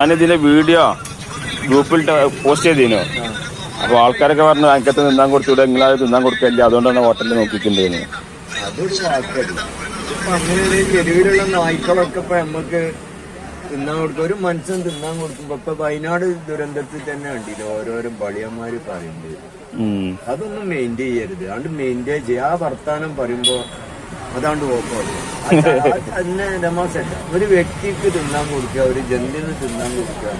ഞാനിതിന്റെ video ഗ്രൂപ്പിൽ post ചെയ്തിരുന്നു അപ്പൊ ആൾക്കാരൊക്കെ പറഞ്ഞു അനക്കത്ത് നിന്നാൻ കൊടുത്തൂടെ നിങ്ങളത് നിന്നാൻ കൊടുക്കില്ല അതുകൊണ്ടാണ് ഹോട്ടലിൽ നോക്കിയിട്ടുണ്ടായിരുന്നു അതൊരു വാക്കല്ല ഇപ്പൊ അങ്ങനെ ചെരുവിലുള്ള നായ്ക്കളൊക്കെ ഇപ്പൊ നമുക്ക് തിന്നാൻ കൊടുക്കും ഒരു മനുഷ്യൻ തിന്നാൻ കൊടുക്കുമ്പോ ഇപ്പൊ വയനാട് ദുരന്തത്തിൽ തന്നെ കണ്ടില്ല ഓരോരോ ബളിയന്മാര് പറയുന്നത്. അതൊന്നും മെയിന്റെയിൻ ചെയ്യരുത്. അതുകൊണ്ട് മെയിന്റെയിൻ ചെയ്യുക ആ വർത്താനം പറയുമ്പോ അതാണ്ട് ഓപ്പാണ് അതിന് രമാസല്ല. ഒരു വ്യക്തിക്ക് തിന്നാൻ കൊടുക്കുക ഒരു ജന്തുവിന് തിന്നാൻ കൊടുക്കുക.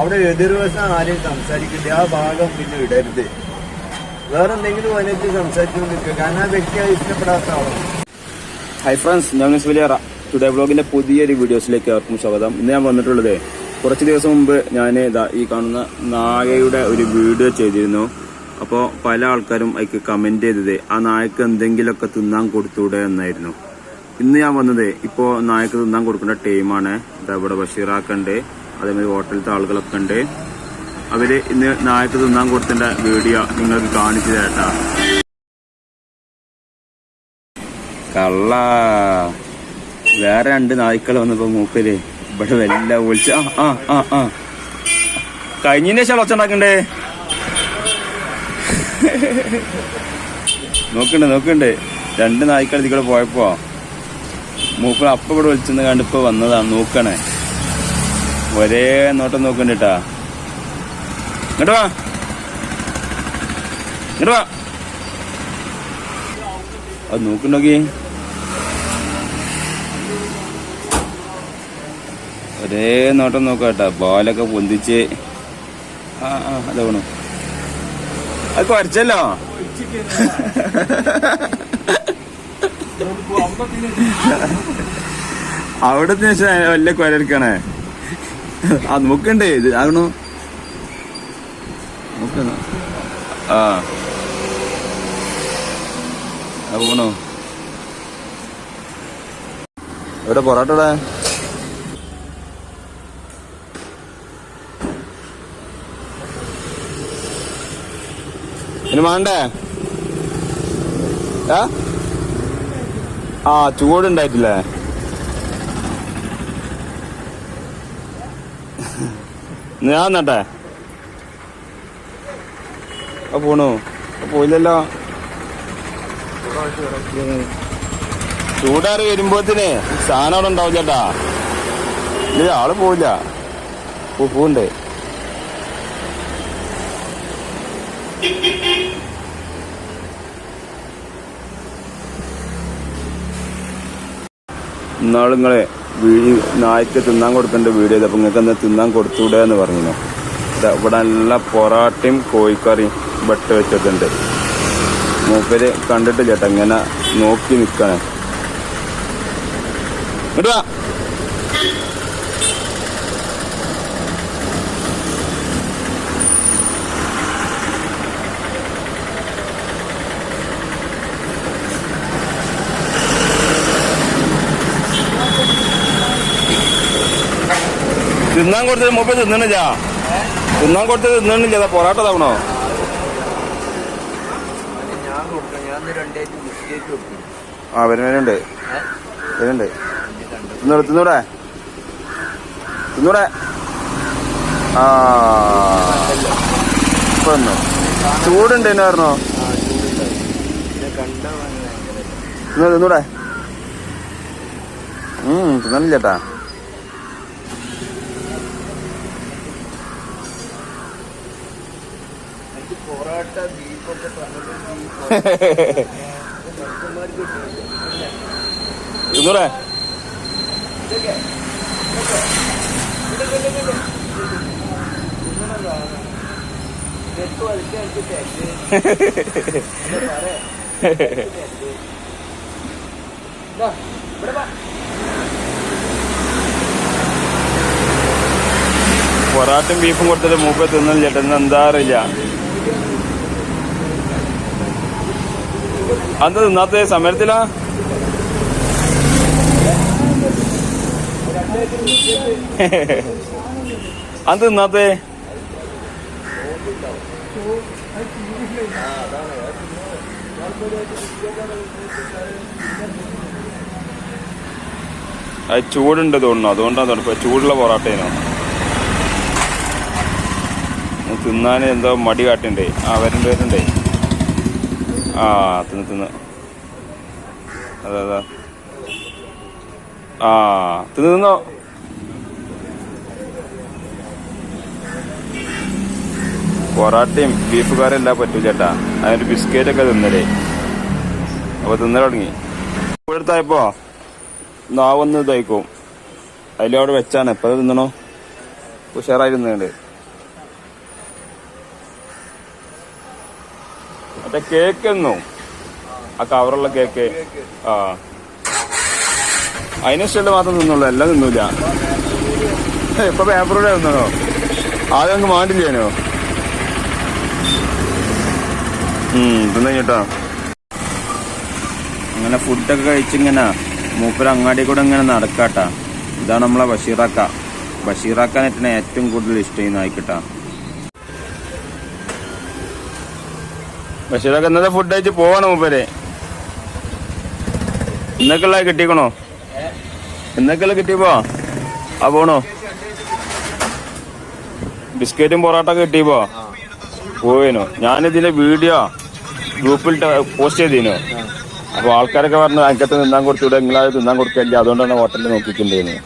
അവിടെ എതിർവശം ആരെയും സംസാരിക്കില്ല ആ ഭാഗം പിന്നെ ഇടരുത്. വേറെ എന്തെങ്കിലും അതിനകത്ത് സംസാരിച്ചുകൊണ്ടിരിക്കുക. കാരണം ആ വ്യക്തി അത് ഇഷ്ടപ്പെടാത്ത ആളാണ്. ഹൈ ഫ്രണ്ട്സ് ഞാൻ മിസ് വലിയറ ടുഡേ വ്ളോഗിന്റെ പുതിയൊരു വീഡിയോസിലേക്ക് അവർക്കും സ്വാഗതം. ഇന്ന് ഞാൻ വന്നിട്ടുള്ളത് കുറച്ച് ദിവസം മുമ്പ് ഞാൻ ഈ കാണുന്ന നായയുടെ ഒരു വീഡിയോ ചെയ്തിരുന്നു. അപ്പോൾ പല ആൾക്കാരും അതിക്ക് കമന്റ് ചെയ്തത് ആ നായക്ക് എന്തെങ്കിലുമൊക്കെ തിന്നാൻ കൊടുത്തൂടെ? എന്നായിരുന്നു. ഇന്ന് ഞാൻ വന്നത് ഇപ്പോൾ നായക്ക് തിന്നാൻ കൊടുക്കേണ്ട ടൈമാണ് ഇതാ ഇവിടെ ബഷീറാക്കുണ്ട് അതേമാതിരി ഹോട്ടലിലത്തെ ആളുകളൊക്കെ ഉണ്ട്. അവർ ഇന്ന് നായക്ക് തിന്നാൻ കൊടുത്തേണ്ട വീഡിയോ നിങ്ങൾക്ക് കാണിച്ചു തരട്ടാ. കള്ള. വേറെ രണ്ട് നായ്ക്കൾ വന്നപ്പോ മൂപ്പര് ഇവിടെ വല്ല വിളിച്ച ആ ആ ആ. കഴിഞ്ഞതിന്റെ ശേഷം ഒച്ച ഉണ്ടാക്കണ്ടേ നോക്കണ്ട് നോക്കണ്ടേ. രണ്ട് നായ്ക്കൾ ഇതിക്കൂടെ പോയപ്പോ മൂപ്പർ അപ്പ കൂടെ വിളിച്ചെന്ന് കണ്ടിപ്പോ വന്നതാണ് നോക്കണേ. ഒരേ നോട്ടം നോക്കണ്ടിട്ടാ ഇങ്ങോട്ട് വാ. വാ. അത് നോക്കണ്ടോക്കി ഒരേ നോട്ടം നോക്കാട്ടാ ബാലൊക്കെ പൊന്തിച്ച്. ആ ആ അത് വേണം അത് കുറച്ചല്ലോ. അവിടെ വല്ല കൊരക്കണേ ആ നോക്കണ്ടേ ഇത് ആകണു നോക്കണോ? ആ. പോണോ? എവിടെ പൊറോട്ടടെ ഇനി വേണ്ടേ ആ? ചൂട് ചൂടുണ്ടായിട്ടില്ലേ? ഞാൻ നട്ടെ പോണു. പോയില്ലല്ലോ. ചൂടാറി വരുമ്പോത്തിന് സാധനം അവിടെ ഉണ്ടാവും ചേട്ടാ ഇല്ല ആൾ പോവില്ല. പൂ Thank ഇന്നാൾ നിങ്ങളെ വീഴി നായ്ക്ക് തിന്നാൻ കൊടുക്കേണ്ട വീഡിയോ ചെയ്തപ്പോ നിങ്ങൾക്ക് എന്താ തിന്നാൻ കൊടുത്തൂടെ എന്ന് പറഞ്ഞു ഇവിടെ നല്ല പൊറാട്ടയും കോഴിക്കറിയും വെട്ട് വെച്ചിട്ടുണ്ട്. മൂപ്പര് കണ്ടിട്ട് ചേട്ടാ ഇങ്ങനെ നോക്കി നിൽക്കണേ ഇങ്ങോട്ട് തിന്നാൻ കൊടുത്തത് മൂപ്പര് തിന്നണില്ല. തിന്നാൻ കൊടുത്തത് തിന്നണില്ല. പൊറാട്ട തവണോ ആ വരുന്നുണ്ട് വരുന്നുണ്ട് തിന്നൂടെ തിന്നൂടെ? തിന്നൂടെ? ആ. ചൂടുണ്ട് എന്നെ പറഞ്ഞോ ആ ചൂടുണ്ടാവും പിന്നെ കണ്ട ഭയങ്കര തിന്നൂ തിന്നൂടെ? ഉം തിന്നണില്ല വാ പൊറാട്ടും ബീഫും കൊടുത്തിട്ട് മൂപ്പ തിന്നില്ല ചേട്ടൻ എന്താ അറിയില്ല അത് നിന്നാത്ത സമരത്തില? അന്ന് നിന്നാത്ത? അത് ചൂടുണ്ട് തോന്നുന്നു. അതുകൊണ്ടാണ് തണുപ്പ്. ചൂടുള്ള പൊറാട്ടേനോ? തിന്നാൻ എന്തോ മടി കാട്ടിണ്ടേ. ആ വരണ്ടേ. ആ തിന്ന് തിന്ന്. അതെ അതെ. ആ തിന്ന് തിന്നോ? പൊറാട്ടയും ബീഫ് കറിയും എല്ലാം പറ്റൂ ചേട്ടാ. അതിനൊരു ബിസ്ക്കറ്റ് ഒക്കെ തിന്നലേ. അപ്പൊ തിന്നൽ തുടങ്ങി. ഇപ്പോഴത്തായപ്പോ നാവൊന്ന് ഇതായിക്കും. അതിലവിടെ വെച്ചാണ്. എപ്പോ തിന്നണോ? ഉഷാറായി മറ്റേ കേക്ക് എന്നോ ആ കവറുള്ള കേക്ക്. ആ. അതിനിഷ്ടമുള്ള മാത്രം തിന്നുള്ളൂ എല്ലാം തിന്നൂല. ഇപ്പൊ പേപ്പറൂടെ തിന്നണോ? ആദ്യം അങ്ങ് മാണ്ടില്ലേനോ ഉം തിന്നു അങ്ങനെ ഫുഡൊക്കെ കഴിച്ചിങ്ങനെ മൂപ്പര അങ്ങാടി കൂടെ ഇങ്ങനെ നടക്കാട്ടാ. ഇതാണ് നമ്മളെ ബഷീറാക്ക. ബഷീറാക്കാനായിട്ടാണ് ഏറ്റവും കൂടുതൽ ഇഷ്ടം ഈ നായിക്കട്ടാ ബഷീറാക്ക ഇന്നത്തെ ഫുഡ് കഴിച്ച് പോവാണ് മൂപ്പര്. ഇന്നൊക്കെയുള്ള കിട്ടിക്കണോ? ഇന്നൊക്കെയുള്ള കിട്ടിയപ്പോ? ആ പോണോ? ബിസ്ക്കറ്റും പൊറോട്ടൊക്കെ കിട്ടിയപ്പോ? പോയിനോ? ഞാനിതിന്റെ വീഡിയോ ഗ്രൂപ്പിൽ പോസ്റ്റ് ചെയ്തിനോ? അപ്പൊ ആൾക്കാരൊക്കെ പറഞ്ഞു അനക്കത്ത് തിന്നാൻ കൊടുത്തൂടെ നിങ്ങളത് തിന്നാൻ കൊടുക്കില്ല. അതുകൊണ്ടാണ് ഹോട്ടലിൽ നോക്കിയിട്ടുണ്ടേന്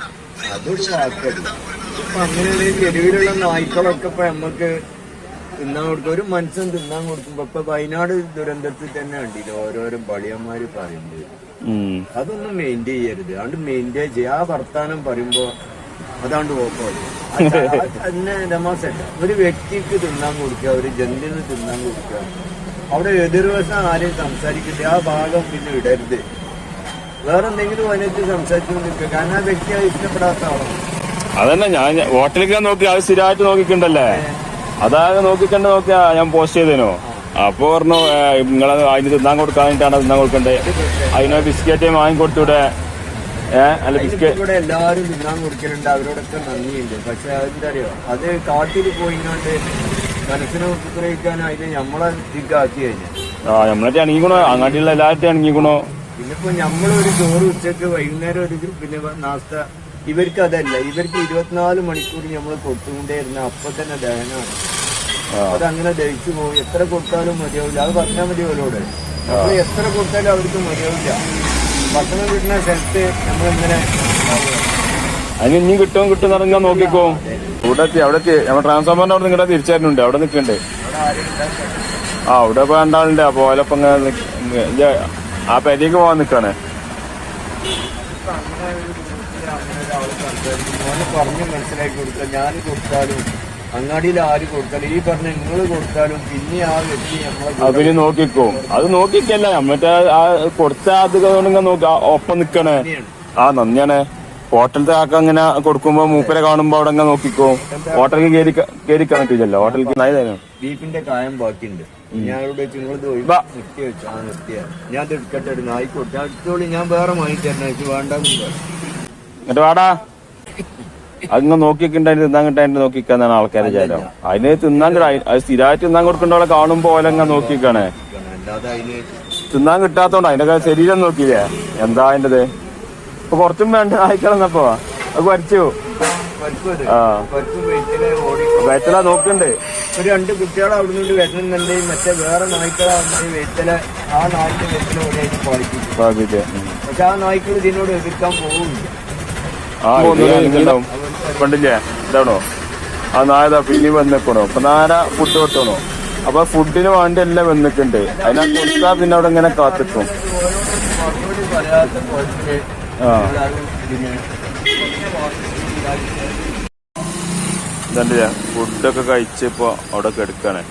തിന്നാൻ കൊടുക്കും. ഒരു മനുഷ്യൻ തിന്നാൻ കൊടുക്കുമ്പോ ഇപ്പൊ വയനാട് ദുരന്തത്തിൽ തന്നെ ഉണ്ടല്ലോ ഓരോരോ പളിയന്മാര് പറയുന്നത്. അതൊന്നും മെയിന്റെയിൻ ചെയ്യരുത്. അതുകൊണ്ട് മെയിന്റെയിൻ ചെയ്യുക ആ വർത്താനം പറയുമ്പോ അതാണ്ട് ഓക്കോളി തന്നെ രമാസല്ല ഒരു വ്യക്തിക്ക് തിന്നാൻ കൊടുക്കുക ഒരു ജന്തുവിന് തിന്നാൻ കൊടുക്കുക. അവിടെ എതിർവശം ആരെയും സംസാരിക്കട്ടെ ആ ഭാഗം പിന്നെ ഇടരുത്. വേറെ എന്തെങ്കിലും അതിനകത്ത് സംസാരിച്ചുകൊണ്ട് നിൽക്കുക കാരണം ആ വ്യക്തി അത് ഇഷ്ടപ്പെടാത്ത ആളാണ്. അതന്നെ ഞാൻ ഹോട്ടലിലേക്ക് നോക്കി അത് സ്ഥിരമായിട്ട് നോക്കിക്കണ്ടല്ലേ? അതാകെ നോക്കിക്കണ്ട് നോക്കിയാ ഞാൻ പോസ്റ്റ് ചെയ്തേനോ. അപ്പൊ പറഞ്ഞു നിങ്ങളെ അതിന് തിന്നാൻ കൊടുക്കാനായിട്ടാണ് തിന്നാൻ കൊടുക്കണ്ടേ? അതിന് ബിസ്ക്കറ്റ് വാങ്ങിക്കൊടുത്തൂടെ കൊടുത്തൂടെ അല്ല ബിസ്ക്കറ്റ് ഇവിടെ എല്ലാവരും തിന്നാൻ കൊടുക്കലുണ്ട്. അവരോടൊക്കെ നന്ദിയുണ്ട്. പക്ഷെ അതെന്താ അറിയോ അത് കാട്ടിൽ പോയിങ്ങാണ്ട് മനസ്സിനെ ഉപദ്രവിക്കാൻ അതിന് നമ്മളെ ദിക്കാക്കി കഴിഞ്ഞു. ആ നമ്മളെ അണങ്ങിക്കണോ അങ്ങാടിയുള്ള എല്ലാവരും അണങ്ങിക്കണോ പിന്നിപ്പോ നമ്മളൊരു ചോറ് ഉച്ചയ്ക്ക് വൈകുന്നേരം ഒരു പിന്നെ നാസ്ത. ഇവർക്ക് അതല്ല. ഇവർക്ക് ഇരുപത്തിനാല് മണിക്കൂർ നമ്മൾ കൊടുത്തുകൊണ്ടേയിരുന്ന അപ്പൊ തന്നെ ദഹനമാണ്. അതങ്ങനെ ദഹിച്ചു പോകും എത്ര കൊടുത്താലും മതിയാവില്ല. അത് പറഞ്ഞാൽ മതി അവരോട്. നമ്മൾ എത്ര കൊടുത്താലും അവർക്ക് മതിയാവില്ല. ഭക്ഷണം കിട്ടുന്ന സ്ഥലത്ത് നമ്മളിങ്ങനെ അതിന് ഇനി കിട്ടും കിട്ടും നടങ്ങാൻ നോക്കിക്കോ. ഇവിടെ അവിടെ എത്തി ട്രാൻസ്ഫോമറിന്റെ അവിടെ നിങ്ങളുടെ തിരിച്ചായിരുന്നുണ്ട് അവിടെ നിൽക്കണ്ടേ ആ അവിടെ ഇപ്പൊ രണ്ടാളുണ്ട്. അപ്പൊ ഓലപ്പം ഇങ്ങനെ ആ പെരേക്ക് പോവാൻ നിക്കാണ്. പറഞ്ഞു മനസ്സിലാക്കി കൊടുക്കുക. ഞാൻ കൊടുത്താലും അങ്ങാടിയിൽ ആര് കൊടുത്താലും ഈ പറഞ്ഞ നിങ്ങൾ കൊടുത്താലും പിന്നെ ആ വ്യക്തി അവർ അത് നോക്കിക്കോ. അത് നോക്കിക്കല്ല. മറ്റേ ആ കൊടുത്ത അത് നോക്ക. ഒപ്പം നിക്കണേ. ആ നന്ദിയാണ്. ഹോട്ടലത്തെ ആക്ക അങ്ങനെ കൊടുക്കുമ്പോ മൂപ്പരെ കാണുമ്പോ അവിടെ അങ്ങനെ നോക്കിക്കോ. ഹോട്ടലിൽ കയറി കയറിക്കാൻ പറ്റില്ലല്ലോ ഹോട്ടലിൽ ബീഫിന്റെ കായം ബാക്കിയുണ്ട്. ഞാൻ ഇവിടെ വെച്ച് നിങ്ങൾ ബാ. നിർത്തി വെച്ചു ആ നിർത്തിയ ഞാൻ ഇത് എടുക്കട്ടെ അടുത്തോളി ഞാൻ വേറെ വാങ്ങിച്ചു വേണ്ടെന്ന് എന്നിട്ട് വാടാ. അതിങ്ങനെ നോക്കിക്കിണ്ടായിട്ട് തിന്നാൻ കിട്ടായിട്ട് നോക്കിക്കാന്നാണ് ആൾക്കാരെ വിചാരം. അതിന് തിന്നാൻ കിട്ടാ അത് സ്ഥിരമായിട്ട് തിന്നാൻ കൊടുക്കേണ്ടവളെ കാണുമ്പോ ഓലങ്ങ നോക്കിക്കാണേ. അല്ലാതെ അതിന് തിന്നാൻ കിട്ടാത്തോണ്ട് അതിന്റെ ശരീരം നോക്കിയില്ലേ? എന്താ അതിന്റെത്? ഇപ്പൊ കുറച്ചും വേണ്ട ആയിക്കളന്നപ്പോ അത് വരച്ചു. ആ. വയറ്റില നോക്കണ്ട്. ഒരു രണ്ട് കുട്ടികളെ അവിടെ നിന്ന് വരുന്നുണ്ട്. മറ്റേ വേറെ നായ്ക്കളാകുമ്പോൾ വെയിറ്റലെ ആ വെയിറ്റിലെ ഓടിയായിട്ട് പാലിപ്പിക്കും ഭാഗ്യത്തെ പക്ഷെ ആ നായ്ക്കൾ ഇതിനോട് എതിർക്കാൻ പോകുന്നില്ല കണ്ടില്ലേ? ഇതാണോ? ആ നായതാ പിന്നെ വന്നിക്കണോ? അപ്പൊ നാര ഫുഡ് കൊട്ടണോ അപ്പൊ ഫുഡിന് വേണ്ടി എല്ലാം വന്നിട്ടുണ്ട്. അതിനാ കൊടുത്താ പിന്നെ അവിടെ ഇങ്ങനെ കാത്തിക്കും. ആ. ഫുഡൊക്കെ കഴിച്ചപ്പോ അവിടെ കിടക്കാണ്.